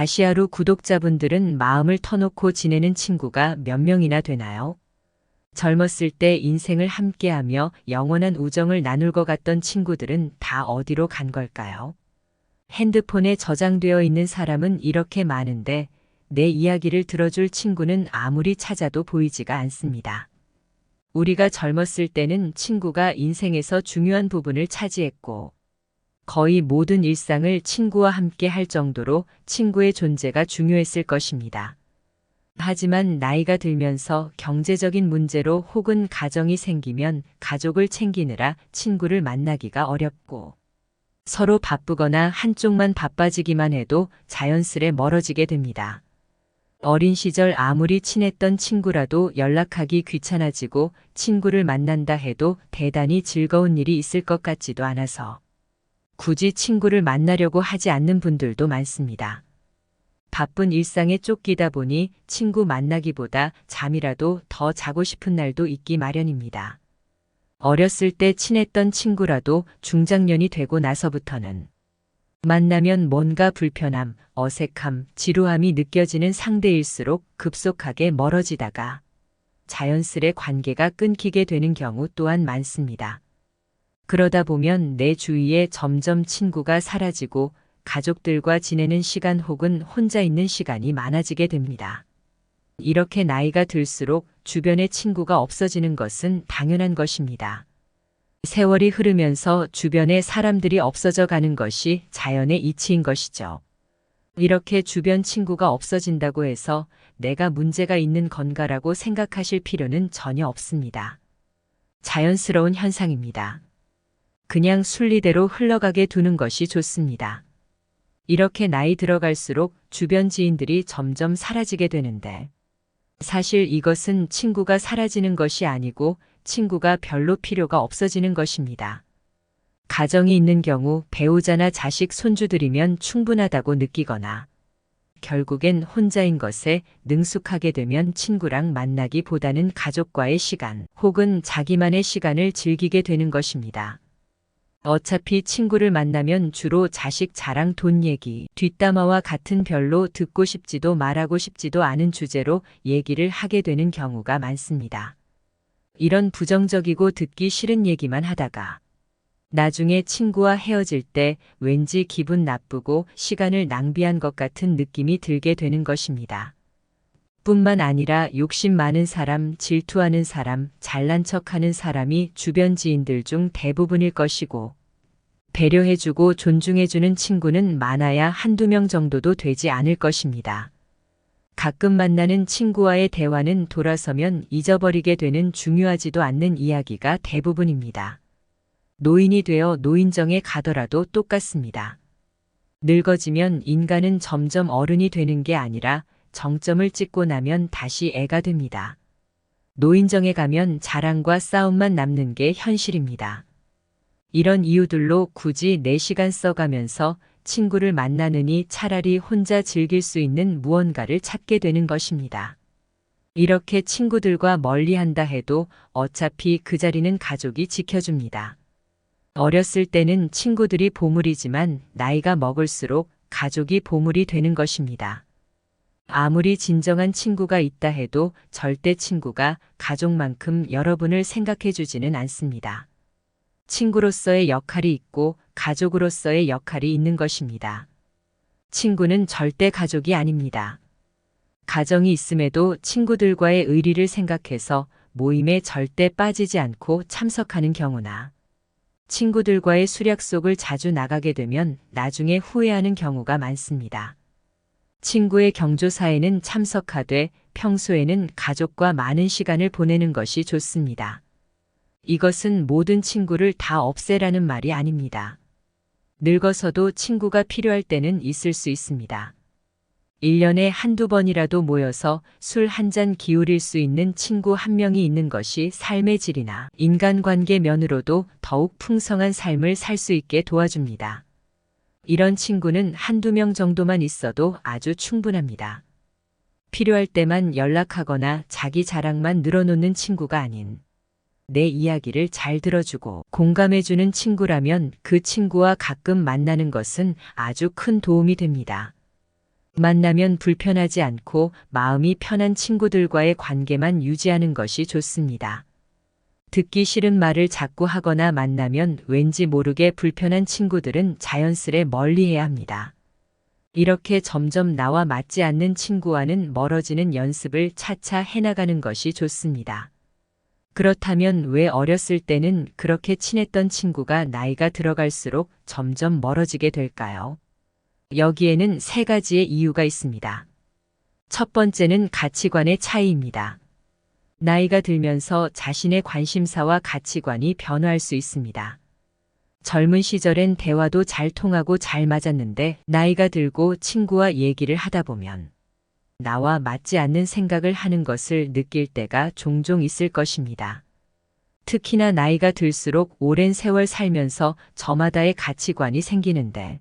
다시하루 구독자분들은 마음을 터놓고 지내는 친구가 몇 명이나 되나요? 젊었을 때 인생을 함께하며 영원한 우정을 나눌 것 같던 친구들은 다 어디로 간 걸까요? 핸드폰에 저장되어 있는 사람은 이렇게 많은데 내 이야기를 들어줄 친구는 아무리 찾아도 보이지가 않습니다. 우리가 젊었을 때는 친구가 인생에서 중요한 부분을 차지했고 거의 모든 일상을 친구와 함께 할 정도로 친구의 존재가 중요했을 것입니다. 하지만 나이가 들면서 경제적인 문제로 혹은 가정이 생기면 가족을 챙기느라 친구를 만나기가 어렵고 서로 바쁘거나 한쪽만 바빠지기만 해도 자연스레 멀어지게 됩니다. 어린 시절 아무리 친했던 친구라도 연락하기 귀찮아지고 친구를 만난다 해도 대단히 즐거운 일이 있을 것 같지도 않아서 굳이 친구를 만나려고 하지 않는 분들도 많습니다. 바쁜 일상에 쫓기다 보니 친구 만나기보다 잠이라도 더 자고 싶은 날도 있기 마련입니다. 어렸을 때 친했던 친구라도 중장년이 되고 나서부터는 만나면 뭔가 불편함, 어색함, 지루함이 느껴지는 상대일수록 급속하게 멀어지다가 자연스레 관계가 끊기게 되는 경우 또한 많습니다. 그러다 보면 내 주위에 점점 친구가 사라지고 가족들과 지내는 시간 혹은 혼자 있는 시간이 많아지게 됩니다. 이렇게 나이가 들수록 주변에 친구가 없어지는 것은 당연한 것입니다. 세월이 흐르면서 주변에 사람들이 없어져 가는 것이 자연의 이치인 것이죠. 이렇게 주변 친구가 없어진다고 해서 내가 문제가 있는 건가라고 생각하실 필요는 전혀 없습니다. 자연스러운 현상입니다. 그냥 순리대로 흘러가게 두는 것이 좋습니다. 이렇게 나이 들어갈수록 주변 지인들이 점점 사라지게 되는데 사실 이것은 친구가 사라지는 것이 아니고 친구가 별로 필요가 없어지는 것입니다. 가정이 있는 경우 배우자나 자식 손주들이면 충분하다고 느끼거나 결국엔 혼자인 것에 능숙하게 되면 친구랑 만나기보다는 가족과의 시간 혹은 자기만의 시간을 즐기게 되는 것입니다. 어차피 친구를 만나면 주로 자식 자랑 돈 얘기, 뒷담화와 같은 별로 듣고 싶지도 말하고 싶지도 않은 주제로 얘기를 하게 되는 경우가 많습니다. 이런 부정적이고 듣기 싫은 얘기만 하다가 나중에 친구와 헤어질 때 왠지 기분 나쁘고 시간을 낭비한 것 같은 느낌이 들게 되는 것입니다. 뿐만 아니라 욕심 많은 사람, 질투하는 사람, 잘난 척 하는 사람이 주변 지인들 중 대부분일 것이고, 배려해주고 존중해주는 친구는 많아야 한두 명 정도도 되지 않을 것입니다. 가끔 만나는 친구와의 대화는 돌아서면 잊어버리게 되는 중요하지도 않는 이야기가 대부분입니다. 노인이 되어 노인정에 가더라도 똑같습니다. 늙어지면 인간은 점점 어른이 되는 게 아니라 정점을 찍고 나면 다시 애가 됩니다. 노인정에 가면 자랑과 싸움만 남는 게 현실입니다. 이런 이유들로 굳이 4시간 써가면서 친구를 만나느니 차라리 혼자 즐길 수 있는 무언가를 찾게 되는 것입니다. 이렇게 친구들과 멀리 한다 해도 어차피 그 자리는 가족이 지켜줍니다. 어렸을 때는 친구들이 보물이지만 나이가 먹을수록 가족이 보물이 되는 것입니다. 아무리 진정한 친구가 있다 해도 절대 친구가 가족만큼 여러분을 생각해 주지는 않습니다. 친구로서의 역할이 있고 가족으로서의 역할이 있는 것입니다. 친구는 절대 가족이 아닙니다. 가정이 있음에도 친구들과의 의리를 생각해서 모임에 절대 빠지지 않고 참석하는 경우나 친구들과의 수략속을 자주 나가게 되면 나중에 후회하는 경우가 많습니다. 친구의 경조사에는 참석하되 평소에는 가족과 많은 시간을 보내는 것이 좋습니다. 이것은 모든 친구를 다 없애라는 말이 아닙니다. 늙어서도 친구가 필요할 때는 있을 수 있습니다. 1년에 한두 번이라도 모여서 술 한 잔 기울일 수 있는 친구 한 명이 있는 것이 삶의 질이나 인간관계 면으로도 더욱 풍성한 삶을 살 수 있게 도와줍니다. 이런 친구는 한두 명 정도만 있어도 아주 충분합니다. 필요할 때만 연락하거나 자기 자랑만 늘어놓는 친구가 아닌 내 이야기를 잘 들어주고 공감해주는 친구라면 그 친구와 가끔 만나는 것은 아주 큰 도움이 됩니다. 만나면 불편하지 않고 마음이 편한 친구들과의 관계만 유지하는 것이 좋습니다. 듣기 싫은 말을 자꾸 하거나 만나면 왠지 모르게 불편한 친구들은 자연스레 멀리해야 합니다. 이렇게 점점 나와 맞지 않는 친구와는 멀어지는 연습을 차차 해나가는 것이 좋습니다. 그렇다면 왜 어렸을 때는 그렇게 친했던 친구가 나이가 들어갈수록 점점 멀어지게 될까요? 여기에는 세 가지의 이유가 있습니다. 첫 번째는 가치관의 차이입니다. 나이가 들면서 자신의 관심사와 가치관이 변화할 수 있습니다. 젊은 시절엔 대화도 잘 통하고 잘 맞았는데 나이가 들고 친구와 얘기를 하다 보면 나와 맞지 않는 생각을 하는 것을 느낄 때가 종종 있을 것입니다. 특히나 나이가 들수록 오랜 세월 살면서 저마다의 가치관이 생기는데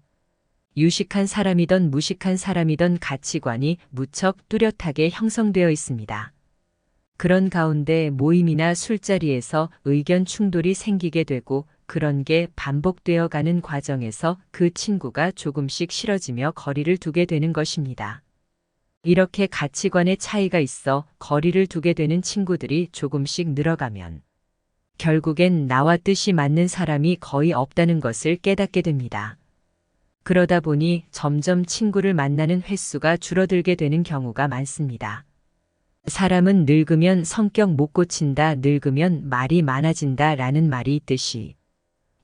유식한 사람이던 무식한 사람이던 가치관이 무척 뚜렷하게 형성되어 있습니다. 그런 가운데 모임이나 술자리에서 의견 충돌이 생기게 되고 그런 게 반복되어 가는 과정에서 그 친구가 조금씩 싫어지며 거리를 두게 되는 것입니다. 이렇게 가치관의 차이가 있어 거리를 두게 되는 친구들이 조금씩 늘어가면 결국엔 나와 뜻이 맞는 사람이 거의 없다는 것을 깨닫게 됩니다. 그러다 보니 점점 친구를 만나는 횟수가 줄어들게 되는 경우가 많습니다. 사람은 늙으면 성격 못 고친다, 늙으면 말이 많아진다 라는 말이 있듯이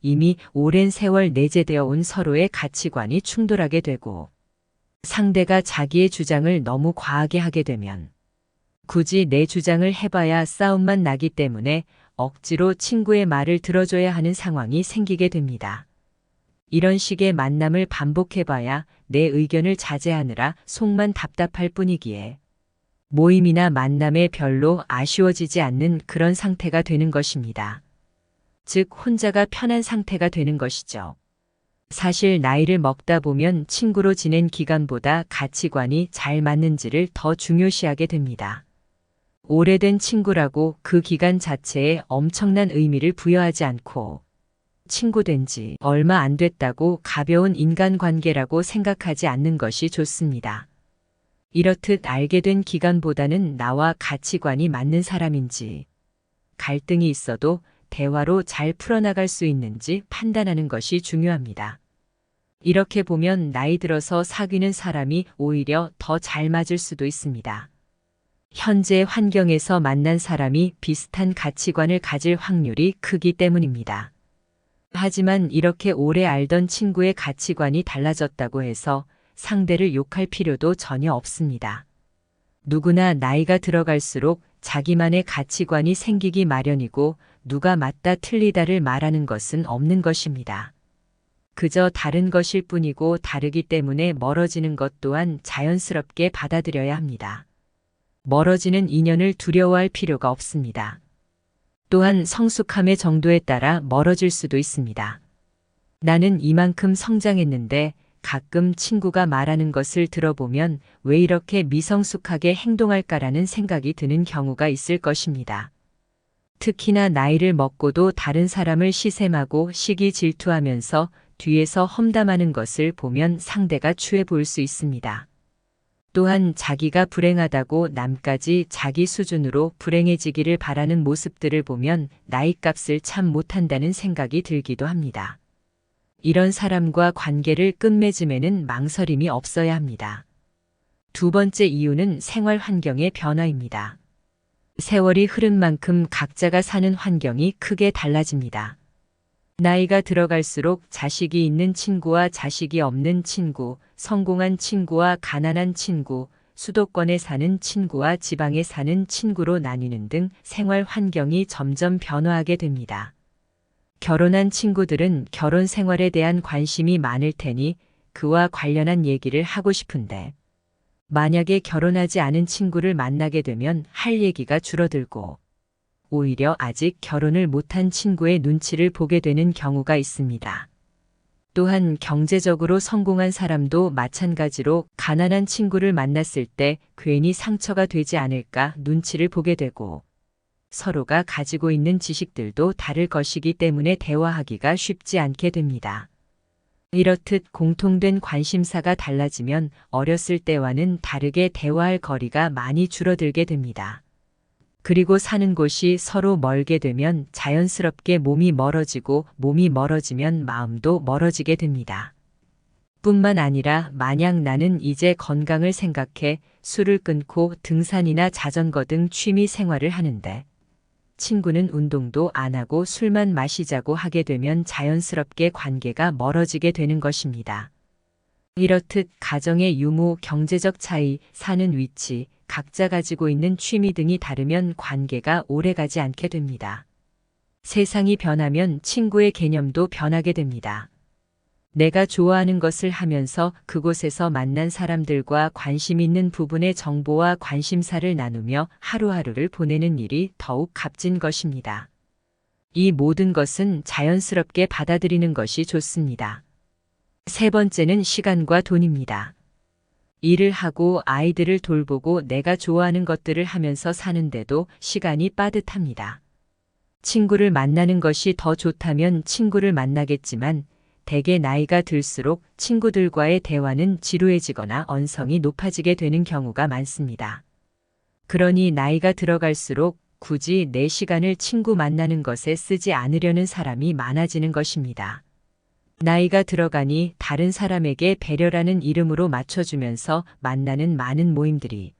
이미 오랜 세월 내재되어 온 서로의 가치관이 충돌하게 되고 상대가 자기의 주장을 너무 과하게 하게 되면 굳이 내 주장을 해봐야 싸움만 나기 때문에 억지로 친구의 말을 들어줘야 하는 상황이 생기게 됩니다. 이런 식의 만남을 반복해봐야 내 의견을 자제하느라 속만 답답할 뿐이기에 모임이나 만남에 별로 아쉬워지지 않는 그런 상태가 되는 것입니다. 즉, 혼자가 편한 상태가 되는 것이죠. 사실 나이를 먹다 보면 친구로 지낸 기간보다 가치관이 잘 맞는지를 더 중요시하게 됩니다. 오래된 친구라고 그 기간 자체에 엄청난 의미를 부여하지 않고 친구 된 지 얼마 안 됐다고 가벼운 인간관계라고 생각하지 않는 것이 좋습니다. 이렇듯 알게 된 기간보다는 나와 가치관이 맞는 사람인지, 갈등이 있어도 대화로 잘 풀어나갈 수 있는지 판단하는 것이 중요합니다. 이렇게 보면 나이 들어서 사귀는 사람이 오히려 더 잘 맞을 수도 있습니다. 현재 환경에서 만난 사람이 비슷한 가치관을 가질 확률이 크기 때문입니다. 하지만 이렇게 오래 알던 친구의 가치관이 달라졌다고 해서 상대를 욕할 필요도 전혀 없습니다. 누구나 나이가 들어갈수록 자기만의 가치관이 생기기 마련이고 누가 맞다 틀리다를 말하는 것은 없는 것입니다. 그저 다른 것일 뿐이고 다르기 때문에 멀어지는 것 또한 자연스럽게 받아들여야 합니다. 멀어지는 인연을 두려워할 필요가 없습니다. 또한 성숙함의 정도에 따라 멀어질 수도 있습니다. 나는 이만큼 성장했는데 가끔 친구가 말하는 것을 들어보면 왜 이렇게 미성숙하게 행동할까라는 생각이 드는 경우가 있을 것입니다. 특히나 나이를 먹고도 다른 사람을 시샘하고 시기 질투하면서 뒤에서 험담하는 것을 보면 상대가 추해 보일 수 있습니다. 또한 자기가 불행하다고 남까지 자기 수준으로 불행해지기를 바라는 모습들을 보면 나이값을 참 못한다는 생각이 들기도 합니다. 이런 사람과 관계를 끝맺음에는 망설임이 없어야 합니다. 두 번째 이유는 생활 환경의 변화입니다. 세월이 흐른 만큼 각자가 사는 환경이 크게 달라집니다. 나이가 들어갈수록 자식이 있는 친구와 자식이 없는 친구, 성공한 친구와 가난한 친구, 수도권에 사는 친구와 지방에 사는 친구로 나뉘는 등 생활 환경이 점점 변화하게 됩니다. 결혼한 친구들은 결혼 생활에 대한 관심이 많을 테니 그와 관련한 얘기를 하고 싶은데 만약에 결혼하지 않은 친구를 만나게 되면 할 얘기가 줄어들고 오히려 아직 결혼을 못한 친구의 눈치를 보게 되는 경우가 있습니다. 또한 경제적으로 성공한 사람도 마찬가지로 가난한 친구를 만났을 때 괜히 상처가 되지 않을까 눈치를 보게 되고 서로가 가지고 있는 지식들도 다를 것이기 때문에 대화하기가 쉽지 않게 됩니다. 이렇듯 공통된 관심사가 달라지면 어렸을 때와는 다르게 대화할 거리가 많이 줄어들게 됩니다. 그리고 사는 곳이 서로 멀게 되면 자연스럽게 몸이 멀어지고 몸이 멀어지면 마음도 멀어지게 됩니다. 뿐만 아니라 만약 나는 이제 건강을 생각해 술을 끊고 등산이나 자전거 등 취미 생활을 하는데 친구는 운동도 안 하고 술만 마시자고 하게 되면 자연스럽게 관계가 멀어지게 되는 것입니다. 이렇듯 가정의 유무, 경제적 차이, 사는 위치, 각자 가지고 있는 취미 등이 다르면 관계가 오래 가지 않게 됩니다. 세상이 변하면 친구의 개념도 변하게 됩니다. 내가 좋아하는 것을 하면서 그곳에서 만난 사람들과 관심 있는 부분의 정보와 관심사를 나누며 하루하루를 보내는 일이 더욱 값진 것입니다. 이 모든 것은 자연스럽게 받아들이는 것이 좋습니다. 세 번째는 시간과 돈입니다. 일을 하고 아이들을 돌보고 내가 좋아하는 것들을 하면서 사는데도 시간이 빠듯합니다. 친구를 만나는 것이 더 좋다면 친구를 만나겠지만 대개 나이가 들수록 친구들과의 대화는 지루해지거나 언성이 높아지게 되는 경우가 많습니다. 그러니 나이가 들어갈수록 굳이 내 시간을 친구 만나는 것에 쓰지 않으려는 사람이 많아지는 것입니다. 나이가 들어가니 다른 사람에게 배려라는 이름으로 맞춰주면서 만나는 많은 모임들이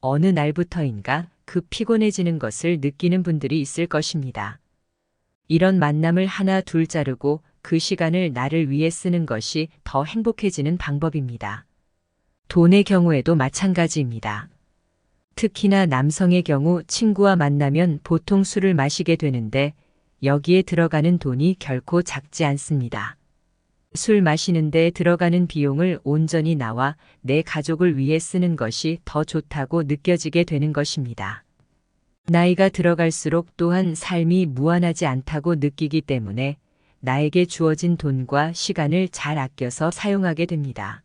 어느 날부터인가 그 피곤해지는 것을 느끼는 분들이 있을 것입니다. 이런 만남을 하나 둘 자르고 그 시간을 나를 위해 쓰는 것이 더 행복해지는 방법입니다. 돈의 경우에도 마찬가지입니다. 특히나 남성의 경우 친구와 만나면 보통 술을 마시게 되는데 여기에 들어가는 돈이 결코 작지 않습니다. 술 마시는데 들어가는 비용을 온전히 나와 내 가족을 위해 쓰는 것이 더 좋다고 느껴지게 되는 것입니다. 나이가 들어갈수록 또한 삶이 무한하지 않다고 느끼기 때문에 나에게 주어진 돈과 시간을 잘 아껴서 사용하게 됩니다.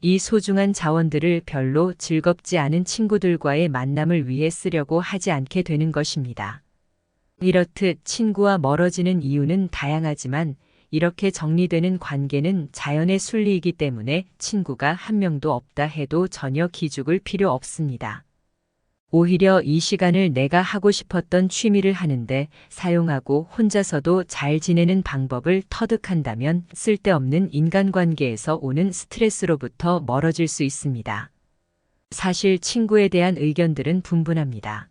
이 소중한 자원들을 별로 즐겁지 않은 친구들과의 만남을 위해 쓰려고 하지 않게 되는 것입니다. 이렇듯 친구와 멀어지는 이유는 다양하지만 이렇게 정리되는 관계는 자연의 순리이기 때문에 친구가 한 명도 없다 해도 전혀 기죽을 필요 없습니다. 오히려 이 시간을 내가 하고 싶었던 취미를 하는데 사용하고 혼자서도 잘 지내는 방법을 터득한다면 쓸데없는 인간관계에서 오는 스트레스로부터 멀어질 수 있습니다. 사실 친구에 대한 의견들은 분분합니다.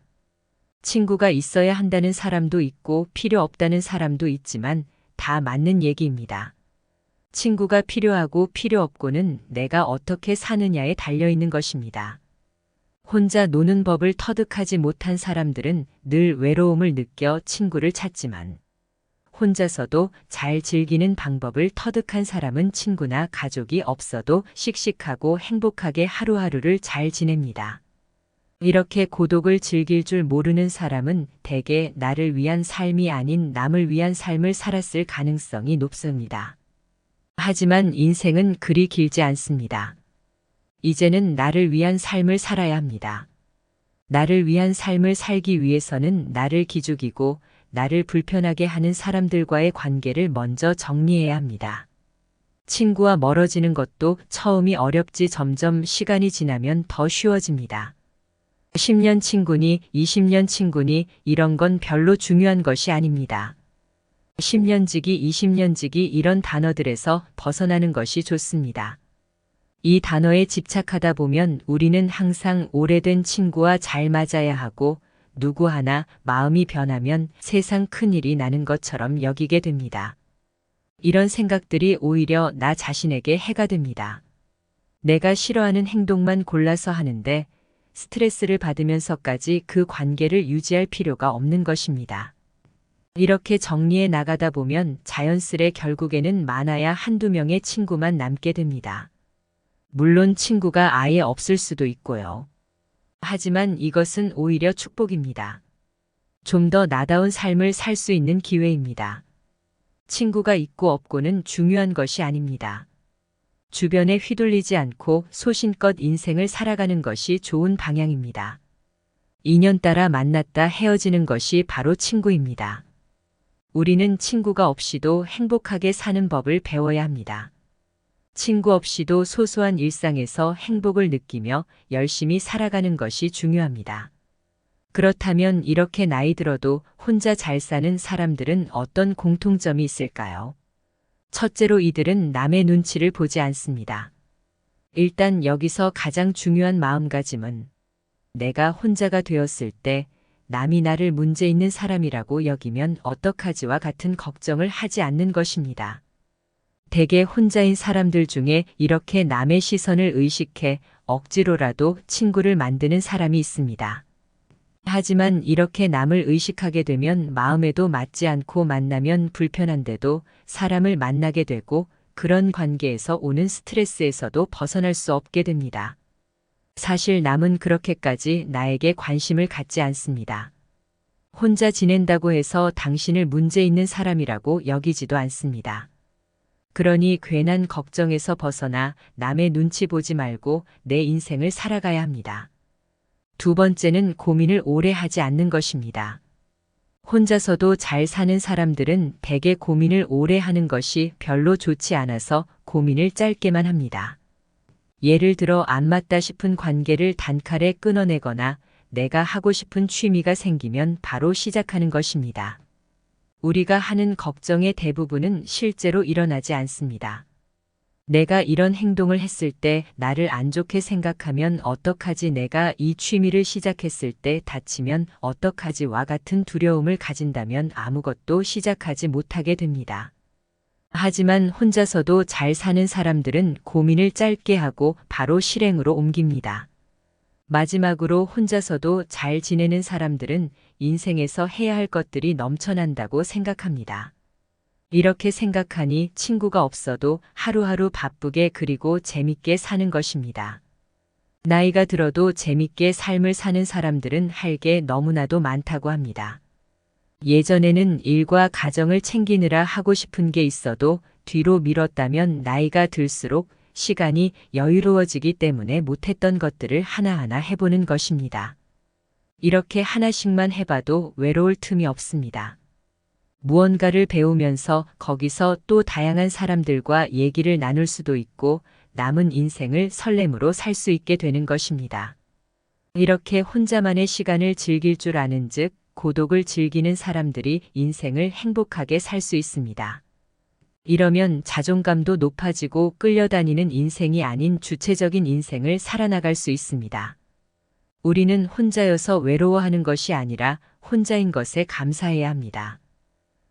친구가 있어야 한다는 사람도 있고 필요 없다는 사람도 있지만 다 맞는 얘기입니다. 친구가 필요하고 필요 없고는 내가 어떻게 사느냐에 달려 있는 것입니다. 혼자 노는 법을 터득하지 못한 사람들은 늘 외로움을 느껴 친구를 찾지만 혼자서도 잘 즐기는 방법을 터득한 사람은 친구나 가족이 없어도 씩씩하고 행복하게 하루하루를 잘 지냅니다. 이렇게 고독을 즐길 줄 모르는 사람은 대개 나를 위한 삶이 아닌 남을 위한 삶을 살았을 가능성이 높습니다. 하지만 인생은 그리 길지 않습니다. 이제는 나를 위한 삶을 살아야 합니다. 나를 위한 삶을 살기 위해서는 나를 기죽이고 나를 불편하게 하는 사람들과의 관계를 먼저 정리해야 합니다. 친구와 멀어지는 것도 처음이 어렵지 점점 시간이 지나면 더 쉬워집니다. 10년 친구니 20년 친구니 이런 건 별로 중요한 것이 아닙니다. 10년 지기 20년 지기 이런 단어들에서 벗어나는 것이 좋습니다. 이 단어에 집착하다 보면 우리는 항상 오래된 친구와 잘 맞아야 하고 누구 하나 마음이 변하면 세상 큰일이 나는 것처럼 여기게 됩니다. 이런 생각들이 오히려 나 자신에게 해가 됩니다. 내가 싫어하는 행동만 골라서 하는데 스트레스를 받으면서까지 그 관계를 유지할 필요가 없는 것입니다. 이렇게 정리해 나가다 보면 자연스레 결국에는 많아야 한두 명의 친구만 남게 됩니다. 물론 친구가 아예 없을 수도 있고요. 하지만 이것은 오히려 축복입니다. 좀 더 나다운 삶을 살 수 있는 기회입니다. 친구가 있고 없고는 중요한 것이 아닙니다. 주변에 휘둘리지 않고 소신껏 인생을 살아가는 것이 좋은 방향입니다. 인연 따라 만났다 헤어지는 것이 바로 친구입니다. 우리는 친구가 없이도 행복하게 사는 법을 배워야 합니다. 친구 없이도 소소한 일상에서 행복을 느끼며 열심히 살아가는 것이 중요합니다. 그렇다면 이렇게 나이 들어도 혼자 잘 사는 사람들은 어떤 공통점이 있을까요? 첫째로 이들은 남의 눈치를 보지 않습니다. 일단 여기서 가장 중요한 마음가짐은 내가 혼자가 되었을 때 남이 나를 문제 있는 사람이라고 여기면 어떡하지와 같은 걱정을 하지 않는 것입니다. 대개 혼자인 사람들 중에 이렇게 남의 시선을 의식해 억지로라도 친구를 만드는 사람이 있습니다. 하지만 이렇게 남을 의식하게 되면 마음에도 맞지 않고 만나면 불편한데도 사람을 만나게 되고 그런 관계에서 오는 스트레스에서도 벗어날 수 없게 됩니다. 사실 남은 그렇게까지 나에게 관심을 갖지 않습니다. 혼자 지낸다고 해서 당신을 문제 있는 사람이라고 여기지도 않습니다. 그러니 괜한 걱정에서 벗어나 남의 눈치 보지 말고 내 인생을 살아가야 합니다. 두 번째는 고민을 오래 하지 않는 것입니다. 혼자서도 잘 사는 사람들은 대개 고민을 오래 하는 것이 별로 좋지 않아서 고민을 짧게만 합니다. 예를 들어 안 맞다 싶은 관계를 단칼에 끊어내거나 내가 하고 싶은 취미가 생기면 바로 시작하는 것입니다. 우리가 하는 걱정의 대부분은 실제로 일어나지 않습니다. 내가 이런 행동을 했을 때 나를 안 좋게 생각하면 어떡하지 내가 이 취미를 시작했을 때 다치면 어떡하지와 같은 두려움을 가진다면 아무것도 시작하지 못하게 됩니다. 하지만 혼자서도 잘 사는 사람들은 고민을 짧게 하고 바로 실행으로 옮깁니다. 마지막으로 혼자서도 잘 지내는 사람들은 인생에서 해야 할 것들이 넘쳐난다고 생각합니다. 이렇게 생각하니 친구가 없어도 하루하루 바쁘게 그리고 재밌게 사는 것입니다. 나이가 들어도 재밌게 삶을 사는 사람들은 할 게 너무나도 많다고 합니다. 예전에는 일과 가정을 챙기느라 하고 싶은 게 있어도 뒤로 미뤘다면 나이가 들수록 시간이 여유로워지기 때문에 못했던 것들을 하나하나 해보는 것입니다. 이렇게 하나씩만 해봐도 외로울 틈이 없습니다. 무언가를 배우면서 거기서 또 다양한 사람들과 얘기를 나눌 수도 있고 남은 인생을 설렘으로 살 수 있게 되는 것입니다. 이렇게 혼자만의 시간을 즐길 줄 아는 즉 고독을 즐기는 사람들이 인생을 행복하게 살 수 있습니다. 이러면 자존감도 높아지고 끌려다니는 인생이 아닌 주체적인 인생을 살아나갈 수 있습니다. 우리는 혼자여서 외로워하는 것이 아니라 혼자인 것에 감사해야 합니다.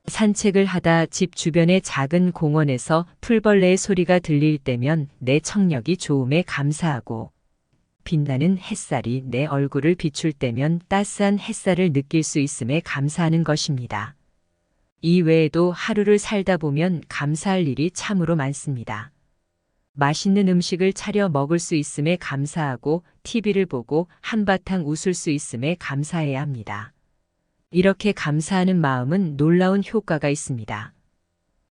산책을 하다 집 주변의 작은 공원에서 풀벌레의 소리가 들릴 때면 내 청력이 좋음에 감사하고 빛나는 햇살이 내 얼굴을 비출 때면 따스한 햇살을 느낄 수 있음에 감사하는 것입니다. 이 외에도 하루를 살다 보면 감사할 일이 참으로 많습니다. 맛있는 음식을 차려 먹을 수 있음에 감사하고 TV를 보고 한바탕 웃을 수 있음에 감사해야 합니다. 이렇게 감사하는 마음은 놀라운 효과가 있습니다.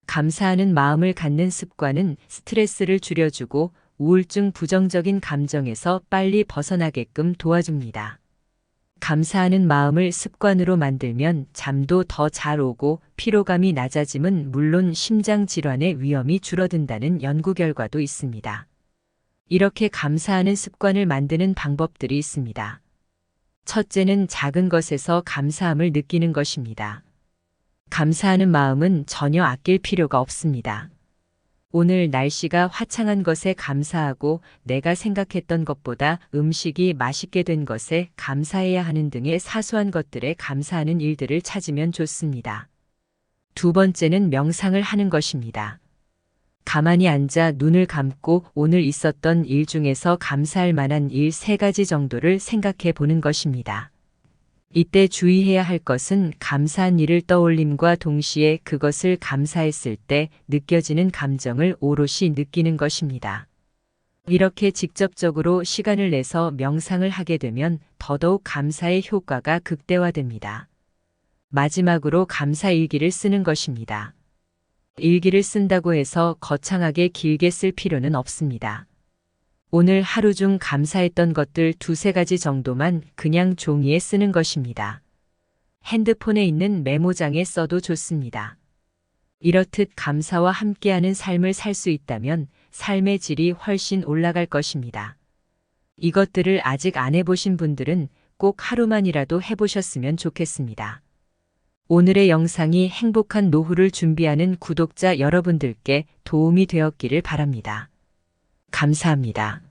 감사하는 마음을 갖는 습관은 스트레스를 줄여주고 우울증 부정적인 감정에서 빨리 벗어나게끔 도와줍니다. 감사하는 마음을 습관으로 만들면 잠도 더 잘 오고 피로감이 낮아짐은 물론 심장 질환의 위험이 줄어든다는 연구 결과도 있습니다. 이렇게 감사하는 습관을 만드는 방법들이 있습니다. 첫째는 작은 것에서 감사함을 느끼는 것입니다. 감사하는 마음은 전혀 아낄 필요가 없습니다. 오늘 날씨가 화창한 것에 감사하고 내가 생각했던 것보다 음식이 맛있게 된 것에 감사해야 하는 등의 사소한 것들에 감사하는 일들을 찾으면 좋습니다. 두 번째는 명상을 하는 것입니다. 가만히 앉아 눈을 감고 오늘 있었던 일 중에서 감사할 만한 일 세 가지 정도를 생각해 보는 것입니다. 이때 주의해야 할 것은 감사한 일을 떠올림과 동시에 그것을 감사했을 때 느껴지는 감정을 오롯이 느끼는 것입니다. 이렇게 직접적으로 시간을 내서 명상을 하게 되면 더더욱 감사의 효과가 극대화됩니다. 마지막으로 감사 일기를 쓰는 것입니다. 일기를 쓴다고 해서 거창하게 길게 쓸 필요는 없습니다. 오늘 하루 중 감사했던 것들 두세 가지 정도만 그냥 종이에 쓰는 것입니다. 핸드폰에 있는 메모장에 써도 좋습니다. 이렇듯 감사와 함께하는 삶을 살 수 있다면 삶의 질이 훨씬 올라갈 것입니다. 이것들을 아직 안 해보신 분들은 꼭 하루만이라도 해보셨으면 좋겠습니다. 오늘의 영상이 행복한 노후를 준비하는 구독자 여러분들께 도움이 되었기를 바랍니다. 감사합니다.